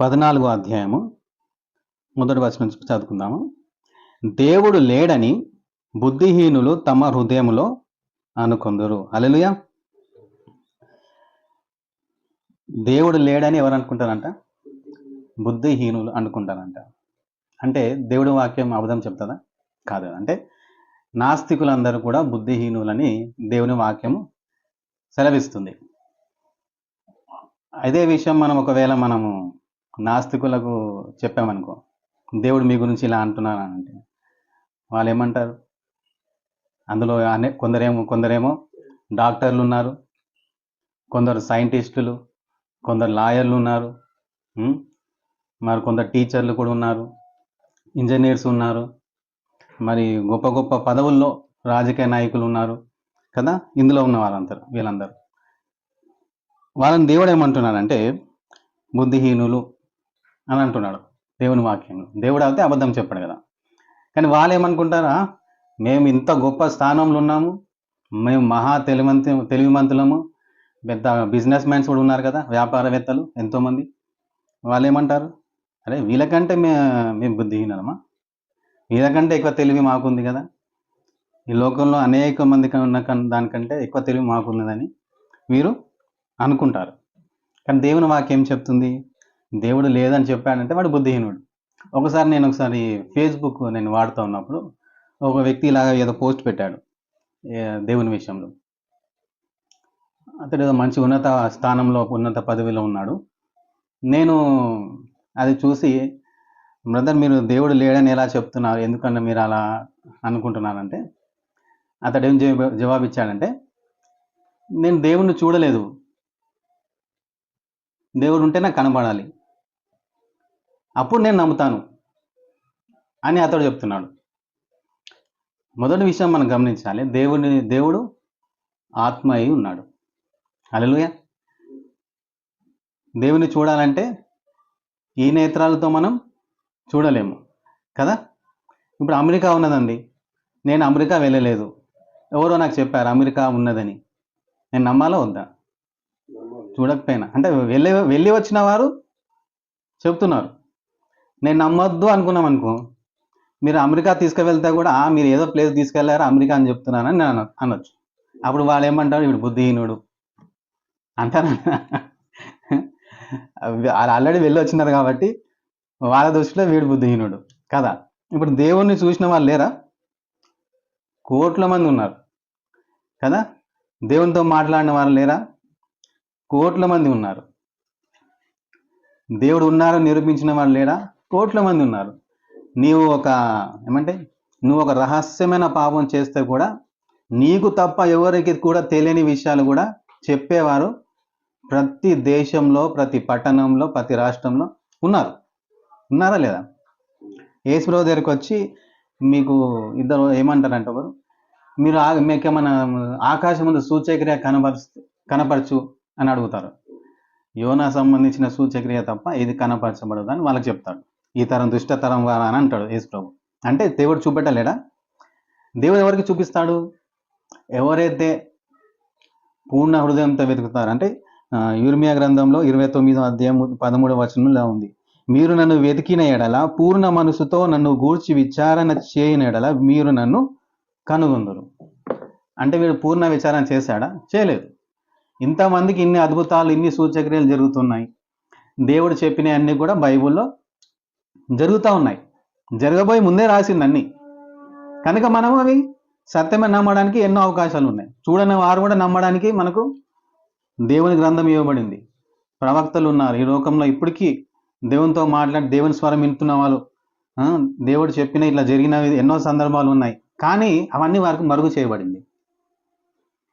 పద్నాలుగో అధ్యాయము మొదటి వచనం నుంచి చదువుకుందాము. దేవుడు లేడని బుద్ధిహీనులు తమ హృదయములో అనుకుందరు. అలెలుయా దేవుడు లేడని ఎవరు అనుకుంటారంట? బుద్ధిహీనులు అనుకుంటారంట. అంటే దేవుడి వాక్యం అబద్ధం చెప్తుందా కాదు. అంటే నాస్తికులందరూ కూడా బుద్ధిహీనులని దేవుని వాక్యము సెలవిస్తుంది. అదే విషయం మనం ఒకవేళ మనము నాస్తికులకు చెప్పామనుకో దేవుడు మీ గురించి ఇలా అంటున్నాను అంటే వాళ్ళు ఏమంటారు అందులో అనే కొందరేమో కొందరేమో డాక్టర్లు ఉన్నారు కొందరు సైంటిస్టులు కొందరు లాయర్లు ఉన్నారు మరి కొందరు టీచర్లు కూడా ఉన్నారు ఇంజనీర్స్ ఉన్నారు మరి గొప్ప గొప్ప పదవుల్లో రాజకీయ నాయకులు ఉన్నారు కదా ఇందులో ఉన్న వాళ్ళందరూ వీళ్ళందరూ. వాళ్ళని దేవుడు ఏమంటున్నాడంటే బుద్ధిహీనులు అని అంటున్నాడు దేవుని వాక్యంలో. దేవుడు అయితే అబద్ధం చెప్పాడు కదా. కానీ వాళ్ళు ఏమనుకుంటారా? మేము ఇంత గొప్ప స్థానంలో ఉన్నాము. మేము మహా తెలివంతి తెలివిమంతులము. పెద్ద బిజినెస్ మ్యాన్స్ కూడా ఉన్నారు కదా వ్యాపారవేత్తలు ఎంతోమంది. వాళ్ళు ఏమంటారు? అరే వీళ్ళకంటే మే మేము బుద్ధిహీనమా వీళ్ళకంటే ఎక్కువ తెలివి మాకుంది కదా. ఈ లోకంలో అనేక మంది ఉన్న దానికంటే ఎక్కువ తెలివి మాకున్నదని వీరు అనుకుంటారు. కానీ దేవుని వాక్యం చెప్తుంది? దేవుడు లేదని చెప్పాడంటే వాడు బుద్ధిహీనుడు. ఒకసారి నేను ఒకసారి ఫేస్బుక్ నేను వాడుతూ ఉన్నప్పుడు ఒక వ్యక్తి ఇలాగ ఏదో పోస్ట్ పెట్టాడు దేవుని విషయంలో. అతడు ఏదో మంచి ఉన్నత స్థానంలో ఉన్నత పదవిలో ఉన్నాడు. నేను అది చూసి బ్రదర్ మీరు దేవుడు లేడని ఎలా చెప్తున్నారు? ఎందుకంటే మీరు అలా అనుకుంటున్నారంటే? అతడు ఏం జవాబు ఇచ్చాడంటే నేను దేవుణ్ణి చూడలేదు. దేవుడు ఉంటే నాకు కనబడాలి. అప్పుడు నేను నమ్ముతాను అని అతడు చెప్తున్నాడు. మొదటి విషయం మనం గమనించాలి. దేవుని దేవుడు ఆత్మ అయి ఉన్నాడు. అలలుయ దేవుని చూడాలంటే ఈ నేత్రాలతో మనం చూడలేము కదా? ఇప్పుడు అమెరికా ఉన్నదండి. నేను అమెరికా వెళ్ళలేదు. ఎవరో నాకు చెప్పారు అమెరికా ఉన్నదని. నేను నమ్మాలా వద్దా? చూడకపోయినా. అంటే వెళ్ళి వెళ్ళి వచ్చిన వారు చెప్తున్నారు. నేను నమ్మొద్దు అనుకున్నాం అనుకో. మీరు అమెరికా తీసుకువెళ్తే కూడా మీరు ఏదో ప్లేస్ తీసుకెళ్ళారు అమెరికా అని చెప్తున్నానని నేను అనొచ్చు. అప్పుడు వాళ్ళు ఏమంటారు? ఇప్పుడు బుద్ధిహీనుడు. అంటారా. వాళ్ళు ఆల్రెడీ వెళ్ళి వచ్చినారు కాబట్టి వాళ్ళ దృష్టిలో వీడు బుద్ధిహీనుడు. కదా? ఇప్పుడు దేవుణ్ణి చూసిన వాళ్ళు లేరా? కోట్ల మంది ఉన్నారు. కదా? దేవునితో మాట్లాడిన వాళ్ళు లేరా? కోట్ల మంది ఉన్నారు. దేవుడు ఉన్నారని నిరూపించిన వాళ్ళు లేరా కోట్ల మంది ఉన్నారు. నీవు ఒక ఏమంటే నువ్వు ఒక రహస్యమైన పాపం చేస్తే కూడా నీకు తప్ప ఎవరికి కూడా తెలియని విషయాలు కూడా చెప్పేవారు ప్రతి దేశంలో ప్రతి పట్టణంలో ప్రతి రాష్ట్రంలో ఉన్నారు. ఉన్నారా లేదా? యేసురావు దగ్గరికి వచ్చి మీకు ఇద్దరు ఏమంటారంట ఒకరు మీరు ఆ- మీకు ఏమైనా ఆకాశం ముందు సూచక్రియ కనపరు కనపరచు అని అడుగుతారు. యోనా సంబంధించిన సూచక్రియ తప్ప ఇది కనపరచబడదు అని వాళ్ళకి చెప్తాడు. ఈ తరం దుష్టతరం వారా అని అంటాడు యేసుప్రభు. అంటే దేవుడు చూపెట్టలేడా? దేవుడు ఎవరికి చూపిస్తాడు? ఎవరైతే పూర్ణ హృదయంతో వెతుకుతారు? అంటే యూర్మియా గ్రంథంలో ఇరవై తొమ్మిదో అధ్యాయం పదమూడవ వచనంలో ఉంది. మీరు నన్ను వెతికిన ఎడల పూర్ణ మనసుతో నన్ను గూర్చి విచారణ చేయని ఎడల మీరు నన్ను కనుగొందరు. అంటే వీడు పూర్ణ విచారణ చేశాడా? చేయలేదు. ఇంతమందికి ఇన్ని అద్భుతాలు ఇన్ని సూచక్రియలు జరుగుతున్నాయి. దేవుడు చెప్పినవన్నీ కూడా బైబిల్లో జరుగుతూ ఉన్నాయి. జరగబోయి ముందే రాసింది అన్ని కనుక మనం అవి సత్యమే నమ్మడానికి ఎన్నో అవకాశాలు ఉన్నాయి చూడని వారు కూడా నమ్మడానికి మనకు దేవుని గ్రంథం ఇవ్వబడింది. ప్రవక్తలు ఉన్నారు ఈ లోకంలో ఇప్పటికీ దేవునితో మాట్లాడి దేవుని స్వరం వింటున్న వాళ్ళు దేవుడు చెప్పిన ఇట్లా జరిగినవి ఎన్నో సందర్భాలు ఉన్నాయి. కానీ అవన్నీ వారికి మరుగు చేయబడింది.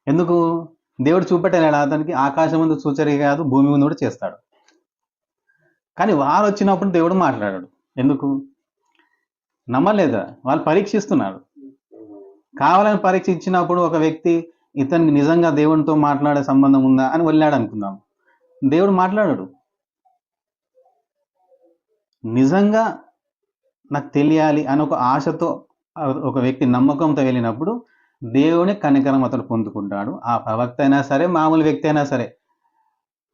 ఎందుకు? దేవుడు చూపెట్టలేడు? అతనికి ఆకాశం ముందు సూచరిక కాదు భూమి ముందు కూడా చేస్తాడు. కానీ వారు వచ్చినప్పుడు దేవుడు మాట్లాడాడు. ఎందుకు? నమ్మలేదా? వాళ్ళు పరీక్షిస్తున్నారు. కావాలని పరీక్ష ఇచ్చినప్పుడు ఒక వ్యక్తి ఇతనికి నిజంగా దేవునితో మాట్లాడే సంబంధం ఉందా అని వెళ్ళాడు అనుకుందాం దేవుడు మాట్లాడాడు. నిజంగా నాకు తెలియాలి అని ఒక ఆశతో ఒక వ్యక్తి నమ్మకంతో వెళ్ళినప్పుడు దేవుని కనికరం అతడు పొందుకుంటాడు. ఆ ప్రవక్త అయినా సరే మామూలు వ్యక్తి అయినా సరే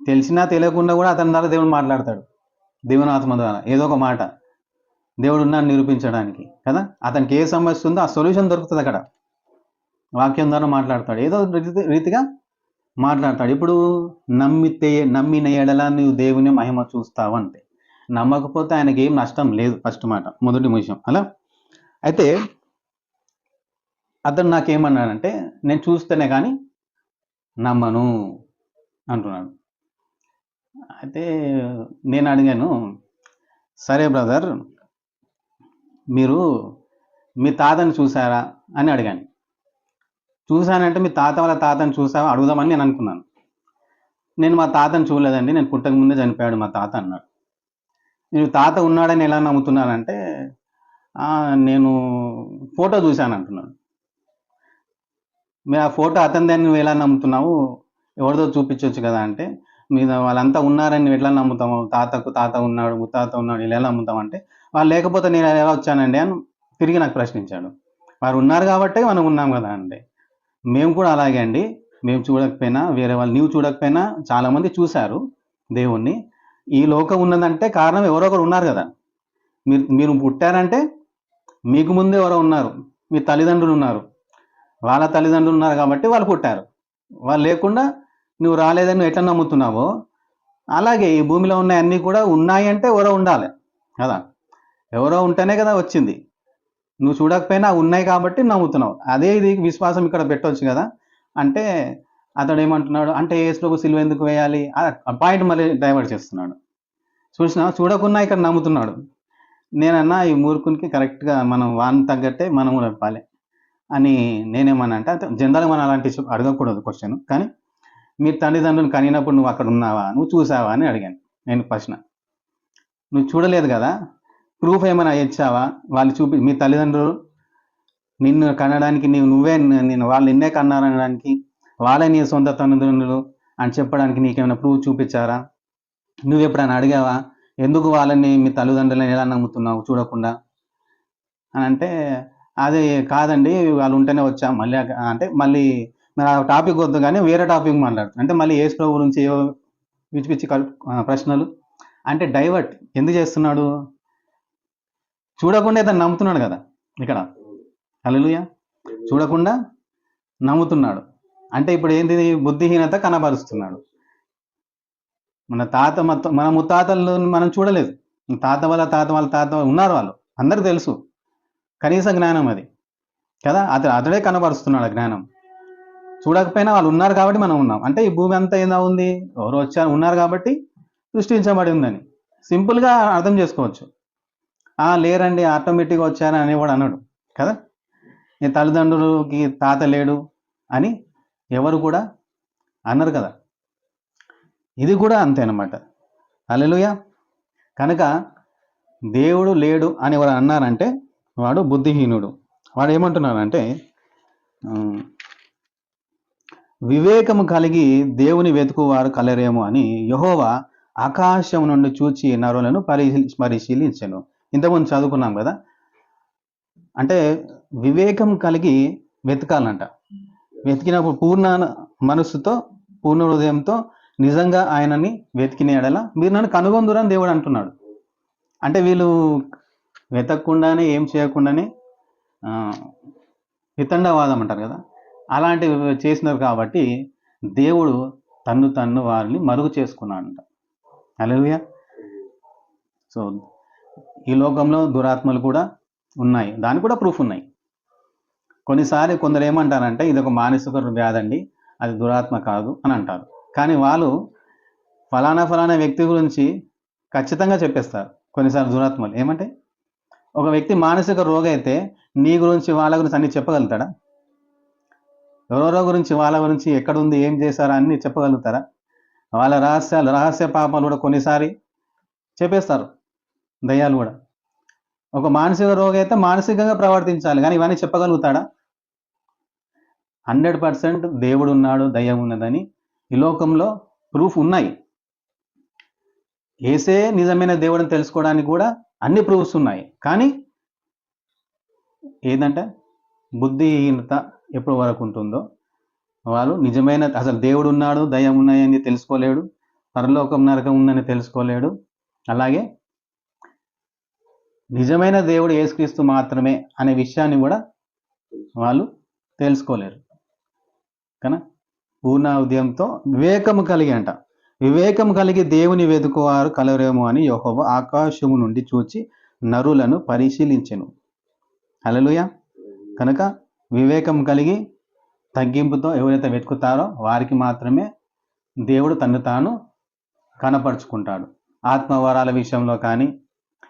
తెలిసినా తెలియకుండా కూడా అతని ద్వారా దేవుడు మాట్లాడతాడు. దేవుని ఆత్మ ద్వారా. ఏదో ఒక మాట. దేవుడు ఉన్నాను నిరూపించడానికి కదా? అతనికి ఏ సమస్య ఉందో ఆ సొల్యూషన్ దొరుకుతుంది అక్కడ. వాక్యం ద్వారా మాట్లాడతాడు. ఏదో రీతి- రీతిగా మాట్లాడతాడు. ఇప్పుడు నమ్మితే నమ్మిన ఎడలా నువ్వు దేవుని మహిమ చూస్తావు అంటే నమ్మకపోతే ఆయనకి ఏం నష్టం లేదు ఫస్ట్ మాట మొదటి విషయం అలా? అయితే అతను నాకేమన్నాడంటే నేను చూస్తేనే కానీ నమ్మను అంటున్నాడు. అయితే నేను అడిగాను సరే బ్రదర్ మీరు మీ తాతని చూసారా అని అడిగాను. చూశానంటే మీ తాత వాళ్ళ తాతని చూసావా అడుగుదామని నేను అనుకున్నాను. నేను మా తాతని చూడలేదండి. నేను పుట్టక ముందే చనిపోయాడు మా తాత అన్నాడు. నేను తాత ఉన్నాడని ఎలా నమ్ముతున్నానంటే నేను ఫోటో చూశాను అంటున్నాడు. మీరు ఆ ఫోటో అతనిదని నువ్వు ఎలా నమ్ముతున్నావు? ఎవరిదో చూపించవచ్చు కదా అంటే మీద వాళ్ళంతా ఉన్నారని నువ్వు ఎట్లా నమ్ముతావు? తాతకు తాత ఉన్నాడు ముత్తాత ఉన్నాడు ఇలా ఎలా నమ్ముతావు అంటే వాళ్ళు లేకపోతే నేను ఎలా వచ్చానండి అని తిరిగి నాకు ప్రశ్నించాడు. వారు ఉన్నారు కాబట్టి మనం ఉన్నాం కదా అండి. మేము కూడా అలాగే అండి. మేము చూడకపోయినా వేరే వాళ్ళు నీవు చూడకపోయినా చాలామంది చూశారు దేవుణ్ణి. ఈ లోకం ఉన్నదంటే కారణం ఎవరో ఒకరు ఉన్నారు కదా. మీరు మీరు పుట్టారంటే మీకు ముందే ఎవరో ఉన్నారు. మీ తల్లిదండ్రులు ఉన్నారు. వాళ్ళ తల్లిదండ్రులు ఉన్నారు కాబట్టి వాళ్ళు పుట్టారు. వాళ్ళు లేకుండా నువ్వు రాలేదని నువ్వు ఎట్లా నమ్ముతున్నావో అలాగే ఈ భూమిలో ఉన్న అన్నీ కూడా ఉన్నాయి అంటే ఎవరో ఉండాలి కదా. ఎవరో ఉంటేనే కదా వచ్చింది. నువ్వు చూడకపోయినా ఉన్నాయి కాబట్టి నమ్ముతున్నావు. అదే ఇది విశ్వాసం ఇక్కడ పెట్టవచ్చు కదా. అంటే అతడు ఏమంటున్నాడు అంటే ఏసులోకి సిలువ ఎందుకు వేయాలి? పాయింట్ మళ్ళీ డైవర్ట్ చేస్తున్నాడు. చూసినా చూడకున్నా ఇక్కడ నమ్ముతున్నాడు. నేనన్నా ఈ మూర్ఖునికి కరెక్ట్గా మనం వాన్ తగ్గట్టే మనం కూడా చెప్పాలి అని నేనేమన్నా అంటే అంటే జనరల్గా మనం అలాంటి అడగకూడదు క్వశ్చన్ కానీ మీరు తల్లిదండ్రులు కనినప్పుడు నువ్వు అక్కడ ఉన్నావా? నువ్వు చూసావా? అని అడిగాను నేను ప్రశ్న. నువ్వు చూడలేదు కదా? ప్రూఫ్ ఏమైనా ఇచ్చావా? వాళ్ళు చూపి మీ తల్లిదండ్రులు నిన్ను కనడానికి నీవు నువ్వే నేను వాళ్ళు నిన్నే కన్నారనడానికి వాళ్ళే నీ సొంత తల్లిదండ్రులు అని చెప్పడానికి నీకేమైనా ప్రూఫ్ చూపించారా? నువ్వు ఎప్పుడైనా అడిగావా? ఎందుకు వాళ్ళని మీ తల్లిదండ్రులను ఎలా నమ్ముతున్నావు చూడకుండా? అని అంటే అది కాదండి వాళ్ళు ఉంటేనే వచ్చా మళ్ళీ అంటే మళ్ళీ మరి ఆ టాపిక్ వద్దు కానీ వేరే టాపిక్ మాట్లాడుతుంది అంటే మళ్ళీ ఏసు ప్రభు గురించి ఏవో పిచ్చి పిచ్చి ప్రశ్నలు. అంటే డైవర్ట్ ఎందుకు చేస్తున్నాడు? చూడకుండా ఇతను నమ్ముతున్నాడు కదా ఇక్కడ. అలలుయ చూడకుండా నమ్ముతున్నాడు. అంటే ఇప్పుడు ఏంది బుద్ధిహీనత కనబరుస్తున్నాడు. మన తాత మొత్తం మన ముత్తాతలు మనం చూడలేదు. తాత వాళ్ళ తాత వాళ్ళ తాత ఉన్నారు వాళ్ళు. అందరు తెలుసు. కనీస జ్ఞానం అది. కదా? అతడు అతడే కనబరుస్తున్నాడు ఆ జ్ఞానం. చూడకపోయినా వాళ్ళు ఉన్నారు కాబట్టి మనం ఉన్నాం. అంటే ఈ భూమి అంతా ఏందా ఉంది? ఎవరు వచ్చారు ఉన్నారు కాబట్టి సృష్టించబడి ఉందని. సింపుల్గా అర్థం చేసుకోవచ్చు. లేరండి ఆటోమేటిక్గా వచ్చారు అని కూడా అన్నాడు. కదా? ఈ తల్లిదండ్రులకి తాత లేడు అని ఎవరు కూడా అన్నారు కదా? ఇది కూడా అంతే అనమాట అల్లెలుయ కనుక దేవుడు లేడు అని ఎవరు అన్నారంటే వాడు బుద్ధిహీనుడు. వాడు ఏమంటున్నారంటే వివేకము కలిగి దేవుని వెతుకువారు కలరేమో అని యహోవా ఆకాశం నుండి చూచి నరులను పరిశీలి పరిశీలించను. ఇంతకుముందు చదువుకున్నాం కదా? అంటే వివేకం కలిగి వెతకాలంట. వెతికినప్పుడు పూర్ణ మనస్సుతో పూర్ణ హృదయంతో నిజంగా ఆయనని వెతికిన ఎడల మీరు నన్ను కనుగొందురని దేవుడు అంటున్నాడు. అంటే వీళ్ళు వెతకకుండానే ఏం చేయకుండానే వితండవాదం అంటారు కదా? అలాంటివి చేసినారు కాబట్టి దేవుడు తన్ను తన్ను వారిని మరుగు చేసుకున్నాడంట. అలలుయా సో ఈ లోకంలో దురాత్మలు కూడా ఉన్నాయి. దానికి కూడా ప్రూఫ్ ఉన్నాయి. కొన్నిసార్లు కొందరు ఏమంటారంటే ఇది ఒక మానసిక వ్యాధి అండి అది దురాత్మ కాదు అని అంటారు. కానీ వాళ్ళు ఫలానా ఫలానా వ్యక్తి గురించి ఖచ్చితంగా చెప్పేస్తారు. కొన్నిసార్లు దురాత్మలు. ఏమంటే ఒక వ్యక్తి మానసిక రోగి అయితే నీ గురించి వాళ్ళ గురించి అన్ని చెప్పగలుగుతాడా? ఎవరెవరో గురించి వాళ్ళ గురించి ఎక్కడుంది ఏం చేశారా అన్ని చెప్పగలుగుతారా? వాళ్ళ రహస్యాలు రహస్య పాపాలు కూడా కొన్నిసారి చెప్పేస్తారు. దయ్యాలు కూడా. ఒక మానసిక రోగి అయితే మానసికంగా ప్రవర్తించాలి కానీ ఇవన్నీ చెప్పగలుగుతాడా? హండ్రెడ్ పర్సెంట్ దేవుడు ఉన్నాడు దయ్యం ఉన్నదని ఈ లోకంలో ప్రూఫ్ ఉన్నాయి. ఏసే నిజమైన దేవుడిని తెలుసుకోవడానికి కూడా అన్ని ప్రూఫ్స్ ఉన్నాయి. కానీ ఏంటంటే బుద్ధిహీనత ఎప్పటి వరకు ఉంటుందో వాళ్ళు నిజమైన అసలు దేవుడు ఉన్నాడు దయ్యం ఉన్నాయని తెలుసుకోలేడు పరలోకం నరకం ఉందని తెలుసుకోలేడు. అలాగే నిజమైన దేవుడు యేసుక్రీస్తు మాత్రమే అనే విషయాన్ని కూడా వాళ్ళు తెలుసుకోలేరు. కన? పూర్ణ ఉదయంతో వివేకము కలిగి అంట. వివేకము కలిగి దేవుని వెతుకువారు కలరేమో అని యహోవ ఆకాశము నుండి చూచి నరులను పరిశీలించెను. హల్లెలూయా. కనుక వివేకం కలిగి తగ్గింపుతో ఎవరైతే వెతుకుతారో వారికి మాత్రమే దేవుడు తను తాను కనపరుచుకుంటాడు. ఆత్మవరాల విషయంలో కానీ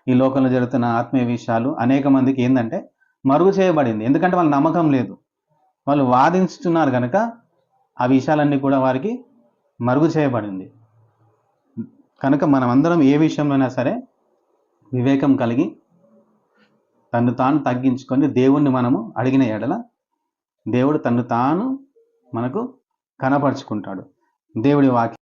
ఈ లోకంలో జరుగుతున్న ఆత్మీయ విషయాలు అనేక మందికి ఏంటంటే మరుగు చేయబడింది. ఎందుకంటే వాళ్ళ నమ్మకం లేదు. వాళ్ళు వాదించుతున్నారు కనుక ఆ విషయాలన్నీ కూడా వారికి మరుగు చేయబడింది. కనుక మనం అందరం ఏ విషయంలోనైనా సరే వివేకం కలిగి తను తాను తగ్గించుకొని దేవుణ్ణి మనము అడిగిన ఎడల దేవుడు తను తాను మనకు కనపరుచుకుంటాడు. దేవుడి వాక్యం